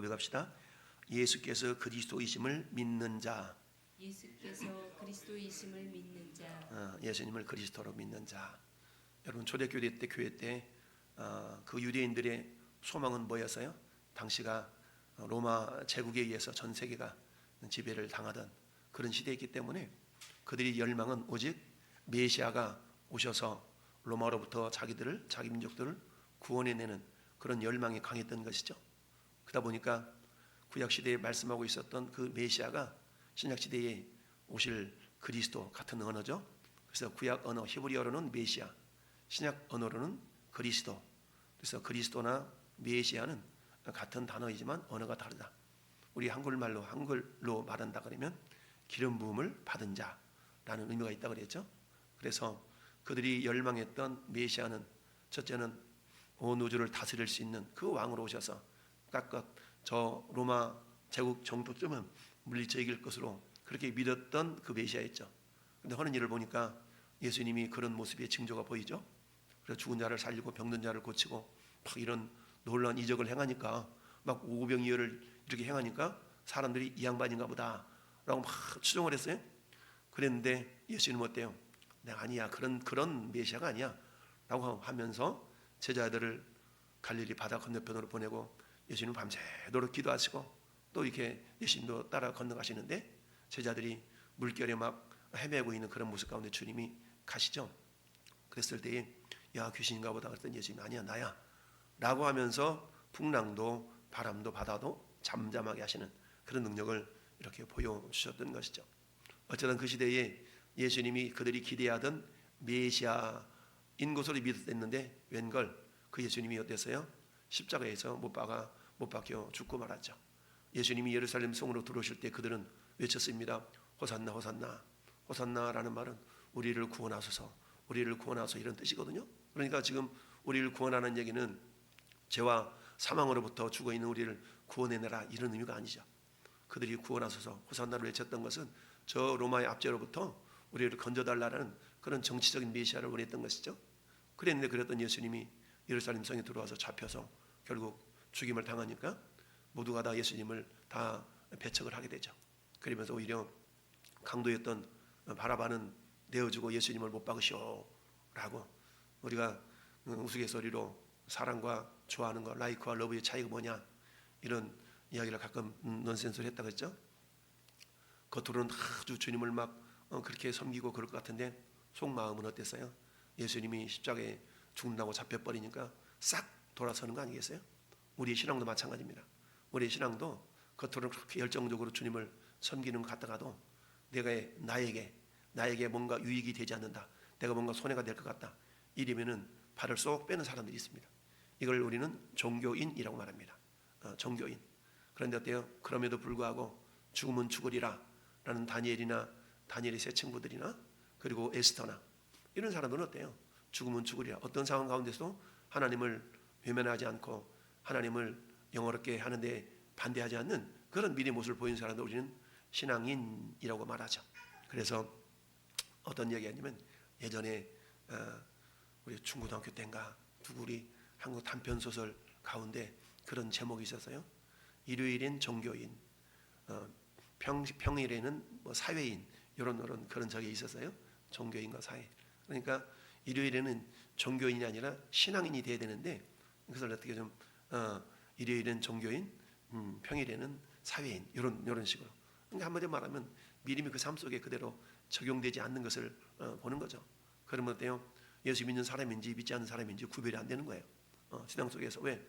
고백합시다. 예수께서 그리스도이심을 믿는 자, 예수께서 그리스도이심을 믿는 자 어, 예수님을 그리스도로 믿는 자. 여러분 초대교회 때 교회 때그 어, 유대인들의 소망은 뭐였어요? 당시가 로마 제국에 의해서 전 세계가 지배를 당하던 그런 시대였기 때문에 그들이 열망은 오직 메시아가 오셔서 로마로부터 자기들을 자기 민족들을 구원해내는 그런 열망이 강했던 것이죠. 그러다 보니까 구약 시대에 말씀하고 있었던 그 메시아가 신약 시대에 오실 그리스도 같은 언어죠. 그래서 구약 언어 히브리어로는 메시아, 신약 언어로는 그리스도. 그래서 그리스도나 메시아는 같은 단어이지만 언어가 다르다. 우리 한글말로 한글로 말한다 그러면 기름 부음을 받은 자라는 의미가 있다 그랬죠. 그래서 그들이 열망했던 메시아는 첫째는 온 우주를 다스릴 수 있는 그 왕으로 오셔서 각각 저 로마 제국 정도쯤은 물리쳐 이길 것으로 그렇게 믿었던 그 메시아였죠. 근데 하는 일을 보니까 예수님이 그런 모습의 징조가 보이죠. 그래서 죽은 자를 살리고 병든 자를 고치고 막 이런 놀라운 이적을 행하니까 막 오병이어를 이렇게 행하니까 사람들이 이 양반인가 보다라고 막 추정을 했어요. 그랬는데 예수님은 어때요? 내가 아니야 그런 그런 메시아가 아니야라고 하면서 제자들을 갈릴리 바다 건너편으로 보내고 예수님 밤새도록 기도하시고 또 이렇게 예수님도 따라 건너가시는데 제자들이 물결에 막 헤매고 있는 그런 모습 가운데 주님이 가시죠. 그랬을 때에 야 귀신인가 보다 그랬더니 예수님이 아니야 나야 라고 하면서 풍랑도 바람도 바다도 잠잠하게 하시는 그런 능력을 이렇게 보여주셨던 것이죠. 어쩌든 그 시대에 예수님이 그들이 기대하던 메시아인 것으로 믿었는데 웬걸 그 예수님이 어땠어요? 십자가에서 못 박아 못 박혀 죽고 말았죠. 예수님이 예루살렘 성으로 들어오실 때 그들은 외쳤습니다. 호산나 호산나 호산나라는 말은 우리를 구원하소서 우리를 구원하소서 이런 뜻이거든요. 그러니까 지금 우리를 구원하는 얘기는 죄와 사망으로부터 죽어 있는 우리를 구원해내라 이런 의미가 아니죠. 그들이 구원하소서 호산나를 외쳤던 것은 저 로마의 압제로부터 우리를 건져달라는 그런 정치적인 메시아를 원했던 것이죠. 그랬는데 그랬던 예수님이 예루살렘 성에 들어와서 잡혀서 결국 죽임을 당하니까 모두가 다 예수님을 다 배척을 하게 되죠. 그러면서 오히려 강도였던 바라바는 내어주고 예수님을 못 박으시오라고 우리가 우스갯소리로 사랑과 좋아하는 거 라이크와 러브의 차이가 뭐냐 이런 이야기를 가끔 넌센스를 했다 그랬죠. 겉으로는 아주 주님을 막 어, 그렇게 섬기고 그럴 것 같은데 속마음은 어땠어요? 예수님이 십자가에 죽는다고 잡혀버리니까 싹 돌아서는 거 아니겠어요? 우리의 신앙도 마찬가지입니다. 우리의 신앙도 겉으로는 그렇게 열정적으로 주님을 섬기는 것 같다가도 내가 나에게 나에게 뭔가 유익이 되지 않는다. 내가 뭔가 손해가 될 것 같다. 이러면은 발을 쏙 빼는 사람들이 있습니다. 이걸 우리는 종교인이라고 말합니다. 어, 종교인. 그런데 어때요? 그럼에도 불구하고 죽으면 죽으리라 라는 다니엘이나 다니엘의 세 친구들이나 그리고 에스터나 이런 사람들은 어때요? 죽으면 죽으리라. 어떤 상황 가운데서도 하나님을 외면하지 않고 하나님을 영어롭게 하는데 반대하지 않는 그런 미래 모습을 보이는 사람들 우리는 신앙인이라고 말하죠. 그래서 어떤 얘기하냐면 예전에 어, 우리 중고등학교 때인가 누구 우리 한국 단편 소설 가운데 그런 제목이 있었어요. 일요일엔 종교인, 어, 평, 평일에는 뭐 사회인 이런 이런 그런 적이 있었어요. 종교인과 사회. 그러니까 일요일에는 종교인이 아니라 신앙인이 돼야 되는데 그것을 어떻게 좀 어, 일요일은 종교인, 음, 평일에는 사회인 이런 이런 식으로. 그러니까 한마디로 말하면 믿음이 그 삶 속에 그대로 적용되지 않는 것을 어, 보는 거죠. 그러면 어때요? 예수 믿는 사람인지 믿지 않는 사람인지 구별이 안 되는 거예요. 어, 신앙 속에서 왜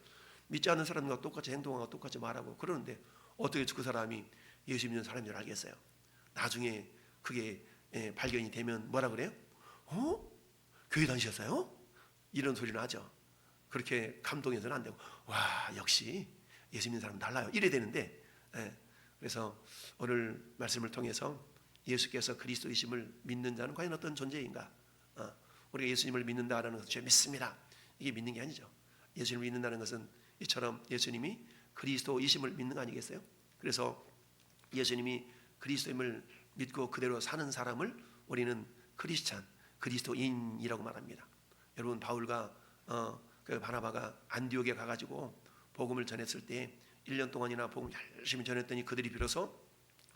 믿지 않는 사람과 똑같이 행동하고 똑같이 말하고 그러는데 어떻게 그 사람이 예수 믿는 사람인 줄 알겠어요? 나중에 그게 예, 발견이 되면 뭐라 그래요? 어? 교회 다니셨어요? 이런 소리는 하죠. 그렇게 감동해서는 안 되고 와 역시 예수 믿는 사람 달라요. 이래 되는데 예, 그래서 오늘 말씀을 통해서 예수께서 그리스도이심을 믿는 자는 과연 어떤 존재인가? 어, 우리가 예수님을 믿는다라는 것은 죄 믿습니다. 이게 믿는 게 아니죠. 예수님을 믿는다는 것은 이처럼 예수님이 그리스도이심을 믿는 거 아니겠어요? 그래서 예수님이 그리스도임을 믿고 그대로 사는 사람을 우리는 크리스찬, 그리스도인이라고 말합니다. 여러분 바울과 어, 그 바나바가 안디옥에 가가지고 복음을 전했을 때 1년 동안이나 복음 열심히 전했더니 그들이 비로소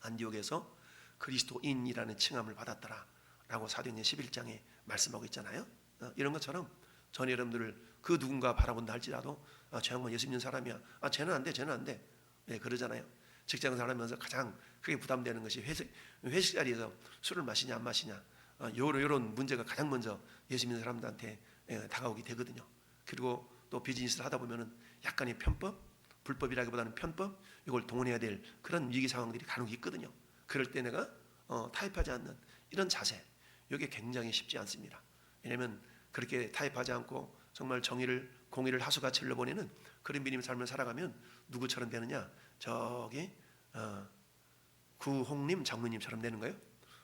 안디옥에서 그리스도인이라는 칭함을 받았더라라고 사도행전 11장에 말씀하고 있잖아요. 어, 이런 것처럼 전 여러분들을 그 누군가 바라본다 할지라도 아, 저 양반 예수 믿는 사람이야. 아 쟤는 안 돼, 쟤는 안 돼. 네 그러잖아요. 직장 살면서 가장 크게 부담되는 것이 회식 회식 자리에서 술을 마시냐 안 마시냐. 어, 요런 요런 문제가 가장 먼저 예수 믿는 사람들한테 예, 다가오게 되거든요. 그리고 또 비즈니스를 하다 보면은 약간의 편법, 불법이라기보다는 편법 이걸 동원해야 될 그런 위기 상황들이 간혹 있거든요. 그럴 때 내가 어, 타협하지 않는 이런 자세, 이게 굉장히 쉽지 않습니다. 왜냐하면 그렇게 타협하지 않고 정말 정의를 공의를 하수같이 흘러보내는 그런 믿음의 삶을 살아가면 누구처럼 되느냐? 저기 어, 구홍님 장로님처럼 되는 거예요.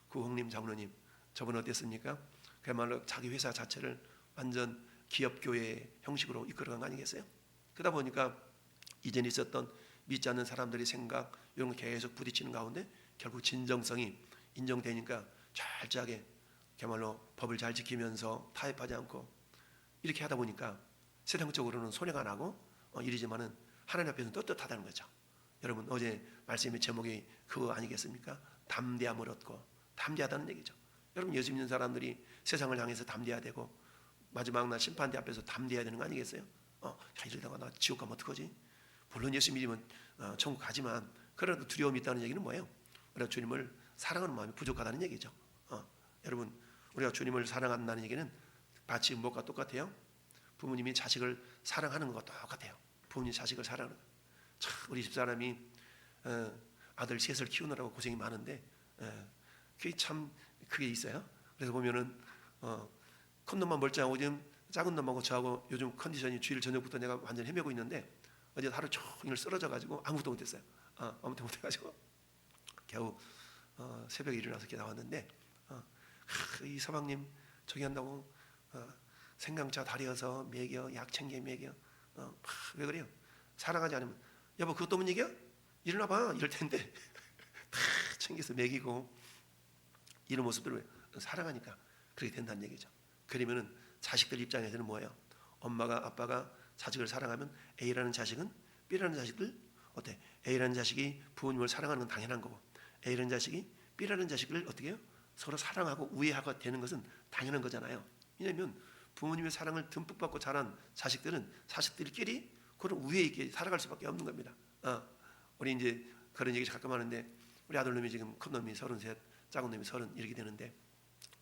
구홍님 장로님 저분 어땠습니까? 그야말로 자기 회사 자체를 완전 기업 교회 형식으로 이끌어간 거 아니겠어요? 그러다 보니까 이전에 있었던 믿지 않는 사람들의 생각 이런 거 계속 부딪히는 가운데 결국 진정성이 인정되니까 철저하게 그야말로 법을 잘 지키면서 타협하지 않고 이렇게 하다 보니까 세상적으로는 손해가 나고 어, 이러지만은 하나님 앞에서는 떳떳하다는 거죠. 여러분 어제 말씀의 제목이 그거 아니겠습니까? 담대함을 얻고 담대하다는 얘기죠. 여러분 예수 믿는 사람들이 세상을 향해서 담대해야 되고 마지막 날 심판대 앞에서 담대해야 되는 거 아니겠어요? 어, 야, 이러다가 나 지옥 가면 어떡하지? 물론 예수 믿으면 어, 천국 가지만 그래도 두려움이 있다는 얘기는 뭐예요? 우리가 주님을 사랑하는 마음이 부족하다는 얘기죠. 어, 여러분 우리가 주님을 사랑한다는 얘기는 마치 무엇과 똑같아요? 부모님이 자식을 사랑하는 것과 똑같아요. 부모님 자식을 사랑하는 것. 참 우리 집사람이 어, 아들 셋을 키우느라고 고생이 많은데 어, 그게 참 그게 있어요. 그래서 보면은 어, 큰 놈만 멀쩡하고 지금 작은 놈하고 저하고 요즘 컨디션이 주일 저녁부터 내가 완전 헤매고 있는데 어제 하루 종일 쓰러져 가지고 아무것도 못했어요. 어, 아무것도 못해가지고 겨우 어, 새벽에 일어나서 이렇게 나왔는데 어, 하, 이 서방님 저기 한다고 어, 생강차 다려서 먹여 약 챙겨 먹여 어, 하, 왜 그래요? 사랑하지 않으면 여보 그것도 못 얘기야? 일어나 봐 이럴 텐데 다 챙겨서 먹이고 이런 모습들을 사랑하니까 그렇게 된다는 얘기죠. 그러면은 자식들 입장에서는 뭐예요? 엄마가 아빠가 자식을 사랑하면 A라는 자식은 B라는 자식들 어때? A라는 자식이 부모님을 사랑하는 건 당연한 거고 A라는 자식이 B라는 자식을 어떻게 해요? 서로 사랑하고 우애하고 되는 것은 당연한 거잖아요. 왜냐하면 부모님의 사랑을 듬뿍 받고 자란 자식들은 자식들끼리 그런 우애 있게 살아갈 수밖에 없는 겁니다. 어, 우리 이제 그런 얘기 가끔 하는데 우리 아들놈이 지금 큰 놈이 서른 셋, 작은 놈이 서른 이렇게 되는데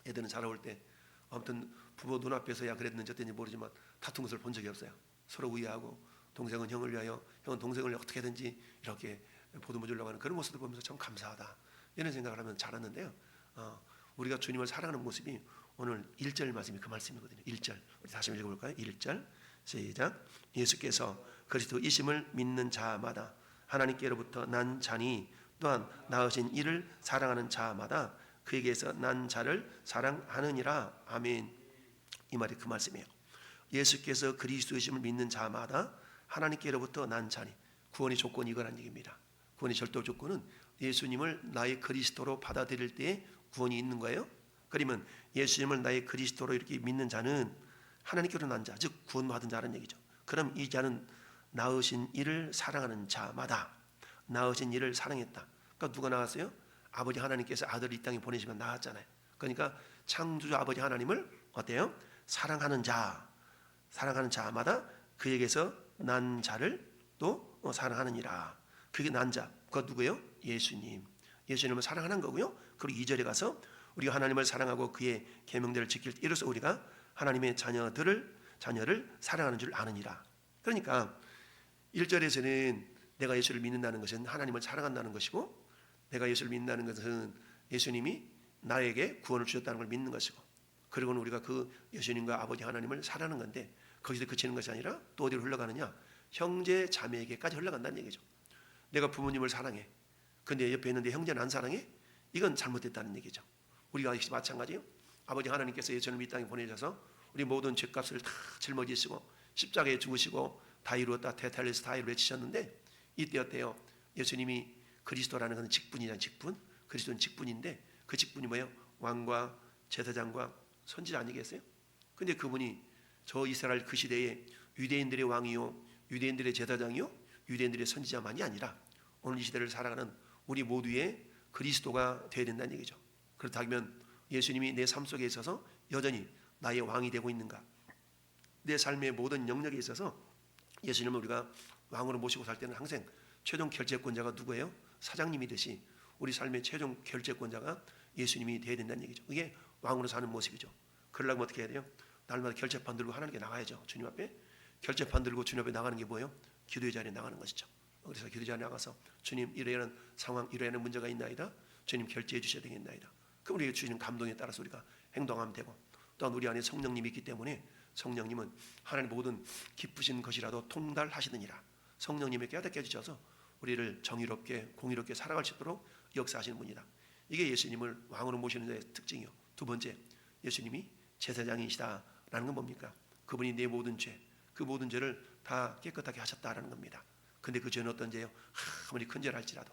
애들은 자라올 때 아무튼 부모 눈앞에서 야 그랬는지 어땠는지 모르지만 다툰 것을 본 적이 없어요. 서로 우애하고 동생은 형을 위하여 형은 동생을 어떻게든지 이렇게 보듬어 주려고 하는 그런 모습을 보면서 참 감사하다 이런 생각을 하면 자랐는데요. 어, 우리가 주님을 사랑하는 모습이 오늘 1절 말씀이 그 말씀이거든요. 1절 우리 다시 한번 읽어볼까요? 1절 시작 예수께서 그리스도 이심을 믿는 자마다 하나님께로부터 난 자니 또한 낳으신 이를 사랑하는 자마다 그에게서 난 자를 사랑하느니라 아멘 이 말이 그 말씀이에요. 예수께서 그리스도이심을 믿는 자마다 하나님께로부터 난 자니 구원의 조건이 이거란 얘기입니다. 구원의 절도 조건은 예수님을 나의 그리스도로 받아들일 때에 구원이 있는 거예요. 그러면 예수님을 나의 그리스도로 이렇게 믿는 자는 하나님께로 난 자, 즉 구원받은 자라는 얘기죠. 그럼 이 자는 낳으신 이를 사랑하는 자마다 낳으신 이를 사랑했다. 그러니까 누가 낳았어요? 아버지 하나님께서 아들을 이 땅에 보내시면 낳았잖아요. 그러니까 창조주 아버지 하나님을 어때요? 사랑하는 자, 사랑하는 자마다 그에게서 난 자를 또 어, 사랑하느니라. 그게 난 자, 그가 누구예요? 예수님. 예수님을 사랑하는 거고요. 그리고 2절에 가서 우리가 하나님을 사랑하고 그의 계명들을 지킬 때 이로써 우리가 하나님의 자녀들을 자녀를 사랑하는 줄 아느니라. 그러니까 1절에서는 내가 예수를 믿는다는 것은 하나님을 사랑한다는 것이고 내가 예수를 믿는다는 것은 예수님이 나에게 구원을 주셨다는 걸 믿는 것이고 그리고는 우리가 그 예수님과 아버지 하나님을 사랑하는 건데 거기서 그치는 것이 아니라 또 어디로 흘러가느냐? 형제 자매에게까지 흘러간다는 얘기죠. 내가 부모님을 사랑해. 근데 옆에 있는데 형제는 안 사랑해? 이건 잘못됐다는 얘기죠. 우리가 역시 마찬가지예요. 아버지 하나님께서 예수님을 이 땅에 보내셔서 우리 모든 죄값을 다 짊어지시고 십자가에 죽으시고 다 이루었다 테탈레스 다 외치셨는데 이때 어때요? 예수님이 그리스도라는 것은 직분이잖아요 직분 그리스도는 직분인데 그 직분이 뭐예요? 왕과 제사장과 선지자 아니겠어요? 근데 그분이 저 이스라엘 그 시대에 유대인들의 왕이요 유대인들의 제사장이요 유대인들의 선지자만이 아니라 오늘 이 시대를 살아가는 우리 모두의 그리스도가 되어야 된다는 얘기죠. 그렇다면 예수님이 내 삶 속에 있어서 여전히 나의 왕이 되고 있는가? 내 삶의 모든 영역에 있어서 예수님을 우리가 왕으로 모시고 살 때는 항상 최종 결재권자가 누구예요? 사장님이듯이 우리 삶의 최종 결재권자가 예수님이 되어야 된다는 얘기죠. 이게 왕으로 사는 모습이죠. 그러려면 어떻게 해야 돼요? 날마다 결재판 들고 하나님께 나가야죠. 주님 앞에 결재판 들고 주님 앞에 나가는 게 뭐예요? 기도의 자리에 나가는 것이죠. 그래서 기도의 자리에 나가서 주님 이러한 상황 이러한 문제가 있나이다. 주님 결제해 주셔야 되겠나이다. 그럼 우리가 주시는 감동에 따라서 우리가 행동하면 되고 또한 우리 안에 성령님이 있기 때문에 성령님은 하나님 모든 기쁘신 것이라도 통달하시느니라. 성령님의 깨닫게 해주셔서 우리를 정의롭게 공의롭게 살아갈 수 있도록 역사하시는 분이다. 이게 예수님을 왕으로 모시는 자의 특징이요. 두 번째, 예수님이 제사장이시다라는 건 뭡니까? 그분이 내 모든 죄, 그 모든 죄를 다 깨끗하게 하셨다라는 겁니다. 근데 그 죄는 어떤 죄요? 아무리 큰 죄를 할지라도,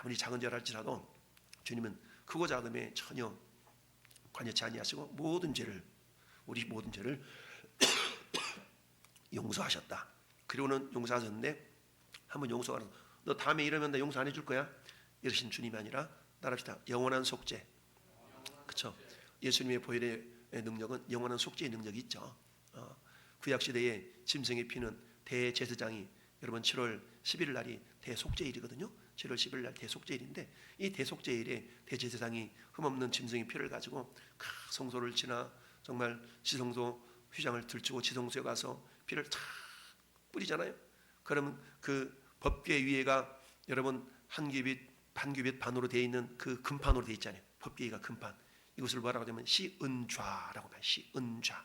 아무리 작은 죄를 할지라도 주님은 크고 작음에 전혀 관여치 아니하시고 모든 죄를 우리 모든 죄를 용서하셨다. 그리고는 용서하셨는데 한번 용서하라. 너 다음에 이러면 나 용서 안 해줄 거야. 이러신 주님이 아니라 따라합시다. 영원한 속죄. 그렇죠. 예수님의 보혈의 능력은 영원한 속죄의 능력이 있죠. 어, 구약 시대에 짐승의 피는 대제사장이 여러분 7월 11일 날이 대속죄일이거든요. 7월 11일 날 대속죄일인데 이 대속죄일에 대제사장이 흠없는 짐승의 피를 가지고 크, 성소를 지나 정말 지성소 휘장을 들추고 지성소에 가서 피를 탁 뿌리잖아요. 그러면 그 법궤 위에가 여러분 한 규빗 반 규빗 반으로 되어 있는 그 금판으로 되어 있잖아요. 법궤가 금판. 이것을 뭐라고 하냐면 시은좌라고 해요. 시은좌.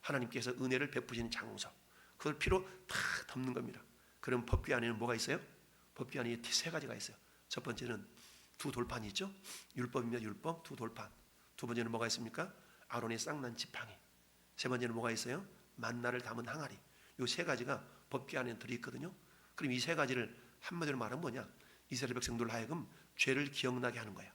하나님께서 은혜를 베푸시는 장소. 그걸 피로 다 덮는 겁니다. 그럼 법궤 안에는 뭐가 있어요? 법궤 안에 세 가지가 있어요. 첫 번째는 두 돌판이 있죠. 율법입니다. 율법 두 돌판. 두 번째는 뭐가 있습니까? 아론의 쌍난 지팡이. 세 번째는 뭐가 있어요? 만나를 담은 항아리. 요 세 가지가 법궤 안에 들어 있거든요. 그럼 이 세 가지를 한마디로 말하면 뭐냐? 이스라엘 백성들 하여금 죄를 기억나게 하는 거예요.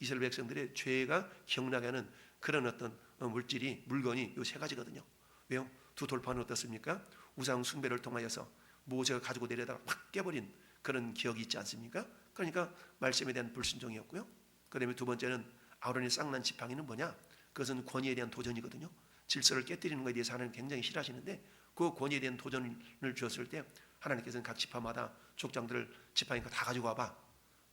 이스라엘 백성들의 죄가 기억나게 하는 그런 어떤 어, 물질이 물건이 요 세 가지거든요. 왜요? 두 돌판은 어떻습니까? 우상 숭배를 통하여서 모세가 가지고 내려다가 확 깨버린 그런 기억이 있지 않습니까? 그러니까 말씀에 대한 불순종이었고요. 그다음에 두 번째는 아론의 쌍난 지팡이는 뭐냐? 그것은 권위에 대한 도전이거든요. 질서를 깨뜨리는 것에 대해서 하나님 굉장히 싫어하시는데 그 권위에 대한 도전을 주었을 때 하나님께서는 각 지파마다 족장들을 지팡이가 다 가지고 와봐.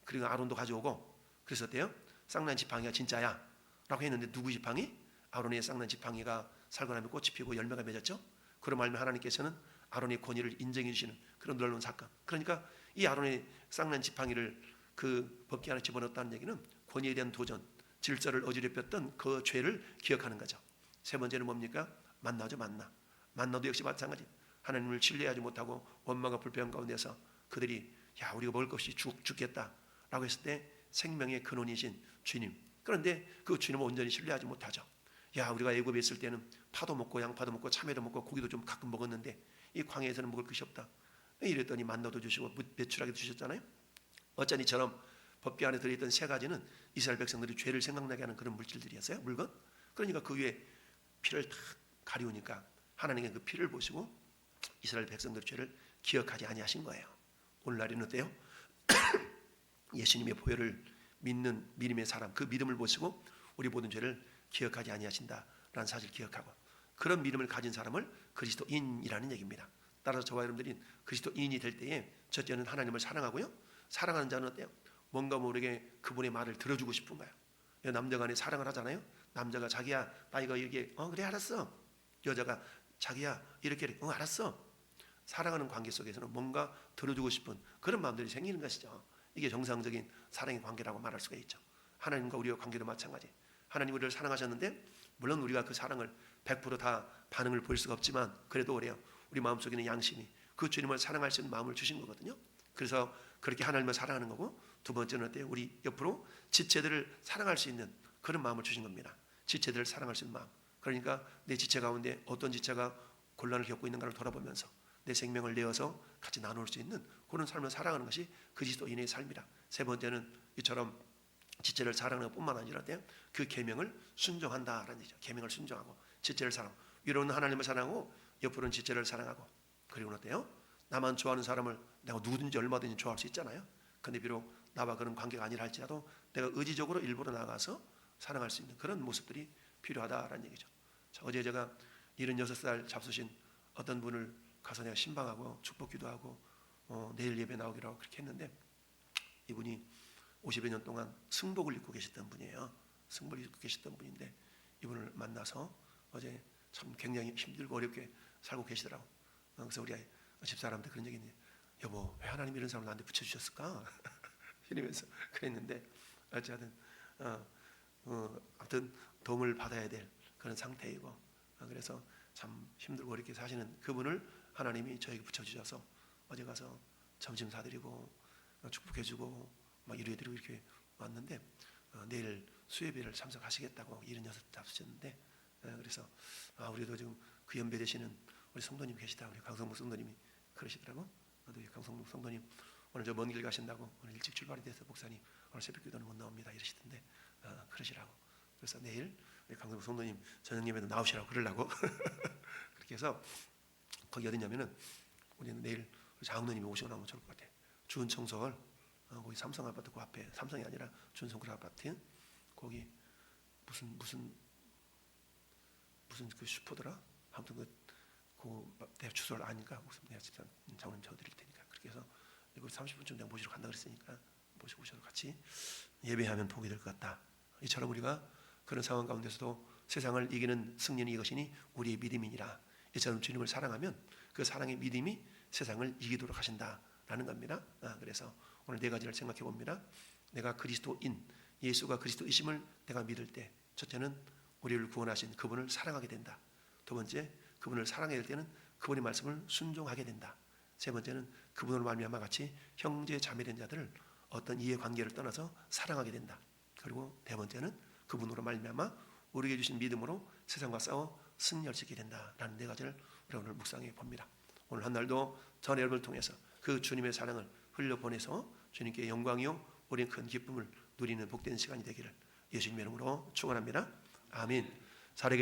그리고 아론도 가져오고 그랬었대요. 쌍난 지팡이가 진짜야. 라고 했는데 누구 지팡이? 아론의 쌍난 지팡이가 살고나면 꽃이 피고 열매가 맺었죠. 그런 말면 하나님께서는 아론의 권위를 인정해 주시는 그런 놀라운 사건. 그러니까 이 아론의 쌍난 지팡이를 그 법기 안에 집어넣었다는 얘기는 권위에 대한 도전, 질서를 어지럽혔던 그 죄를 기억하는 거죠. 세 번째는 뭡니까? 만나죠, 만나. 만나도 역시 마찬가지. 하나님을 신뢰하지 못하고 원망과 불평 가운데서 그들이 야 우리가 먹을 것이 죽 죽겠다라고 했을 때 생명의 근원이신 주님. 그런데 그 주님을 온전히 신뢰하지 못하죠. 야 우리가 애굽에 있을 때는 파도 먹고 양파도 먹고 참외도 먹고 고기도 좀 가끔 먹었는데 이 광야에서는 먹을 것이 없다. 이랬더니 만나도 주시고 매출하게 주셨잖아요. 어쩐 이처럼 법궤 안에 들어있던 세 가지는 이스라엘 백성들이 죄를 생각나게 하는 그런 물질들이었어요. 물건. 그러니까 그 위에 피를 다 가리우니까 하나님의 그 피를 보시고 이스라엘 백성들의 죄를 기억하지 아니하신 거예요. 오늘날에는 어때요? 예수님의 보혈을 믿는 믿음의 사람 그 믿음을 보시고 우리 모든 죄를 기억하지 아니하신다라는 사실 기억하고 그런 믿음을 가진 사람을 그리스도인이라는 얘기입니다. 따라서 저와 여러분들이 그리스도인이 될 때에 첫째는 하나님을 사랑하고요. 사랑하는 자는 어때요? 뭔가 모르게 그분의 말을 들어주고 싶은 거예요. 남자가 내 사랑을 하잖아요. 남자가 자기야 나 이거 이렇게 어 그래 알았어. 여자가 자기야 이렇게 어 알았어. 사랑하는 관계 속에서는 뭔가 들어주고 싶은 그런 마음들이 생기는 것이죠. 이게 정상적인 사랑의 관계라고 말할 수가 있죠. 하나님과 우리의 관계도 마찬가지. 하나님 우리를 사랑하셨는데 물론 우리가 그 사랑을 100%다 반응을 보일 수가 없지만 그래도 그래요. 우리 마음속에 는 양심이 그 주님을 사랑할 수 있는 마음을 주신 거거든요. 그래서 그렇게 하나님을 사랑하는 거고 두 번째는 어때요? 우리 옆으로 지체들을 사랑할 수 있는 그런 마음을 주신 겁니다. 지체들을 사랑할 수 있는 마음. 그러니까 내 지체 가운데 어떤 지체가 곤란을 겪고 있는가를 돌아보면서 내 생명을 내어서 같이 나눌 수 있는 그런 삶을 살아가는 것이 그리스도인의 삶이다. 세 번째는 이처럼 지체를 사랑하는 뿐만 아니라 그 계명을 순종한다라는 얘기죠. 계명을 순종하고 지체를 사랑. 위로는 하나님을 사랑하고 옆으로는 지체를 사랑하고 그리고 어때요? 나만 좋아하는 사람을 내가 누구든지 얼마든지 좋아할 수 있잖아요. 근데 비록 나와 그런 관계가 아니라 할지라도 내가 의지적으로 일부러 나가서 사랑할 수 있는 그런 모습들이 필요하다라는 얘기죠. 자, 어제 제가 76살 잡수신 어떤 분을 가서 내가 신방하고 축복 기도하고 어, 내일 예배 나오기로 하고 그렇게 했는데 이분이 50여 년 동안 승복을 입고 계셨던 분이에요. 승복을 입고 계셨던 분인데 이분을 만나서 어제 참 굉장히 힘들고 어렵게 살고 계시더라고. 어, 그래서 우리 집사람한테 그런 얘기 했는데 여보 왜 하나님 이런 사람 나한테 붙여주셨을까? 이러면서 그랬는데 어쨌든 어, 어, 아무튼 도움을 받아야 될 그런 상태이고 어, 그래서 참 힘들고 어렵게 사시는 그분을 하나님이 저에게 붙여주셔서 어제 가서 점심 사드리고 어, 축복해주고 막 이루어드리고 이렇게 왔는데 어, 내일 수예배를 참석하시겠다고 76 잡수셨는데 어, 그래서 아 우리도 지금 그 연배 되시는 우리 성도님 계시다 우리 강성목 성도님이 그러시더라고. 어, 우리 강성목 성도님 오늘 저 먼 길 가신다고 오늘 일찍 출발이 돼서 목사님 오늘 새벽 기도는 못 나옵니다 이러시던데 어, 그러시라고. 그래서 내일 강성목 성도님 저녁 예배도 나오시라고 그러려고. 그렇게 해서 거기 어디냐면은 우리는 내일 장로님이 오시고 나면 좋을 것 같아 주은 청설 어, 거기 삼성 아파트 그 앞에. 삼성이 아니라 준성구 아파트. 거기 무슨 무슨 무슨 그 슈퍼더라? 아무튼 그, 그 내가 주소를 아니까 무슨 내가 집사 장로님 적어드릴 테니까. 그렇게 해서 이거 30분쯤 내가 모시러 간다 그랬으니까 모시고 오셔서 같이 예배하면 복이 될 것 같다. 이처럼 우리가 그런 상황 가운데서도 세상을 이기는 승리는 이것이니 우리의 믿음이니라 이처럼 주님을 사랑하면 그 사랑의 믿음이 세상을 이기도록 하신다라는 겁니다 아, 그래서 오늘 네 가지를 생각해 봅니다 내가 그리스도인 예수가 그리스도이심을 내가 믿을 때 첫째는 우리를 구원하신 그분을 사랑하게 된다. 두 번째 그분을 사랑해야 될 때는 그분의 말씀을 순종하게 된다. 세 번째는 그분으로 말미암아 같이 형제 자매된 자들을 어떤 이해 관계를 떠나서 사랑하게 된다. 그리고 네 번째는 그분으로 말미암아 우리에게 주신 믿음으로 세상과 싸워 승리할 수 있게 된다라는 네 가지를 오늘 묵상해 봅니다. 오늘 한 날도 전 여러분을 통해서 그 주님의 사랑을 흘려 보내서 주님께 영광이요 우리는 큰 기쁨을 누리는 복된 시간이 되기를 예수님의 이름으로 축원합니다. 아멘. 살아계신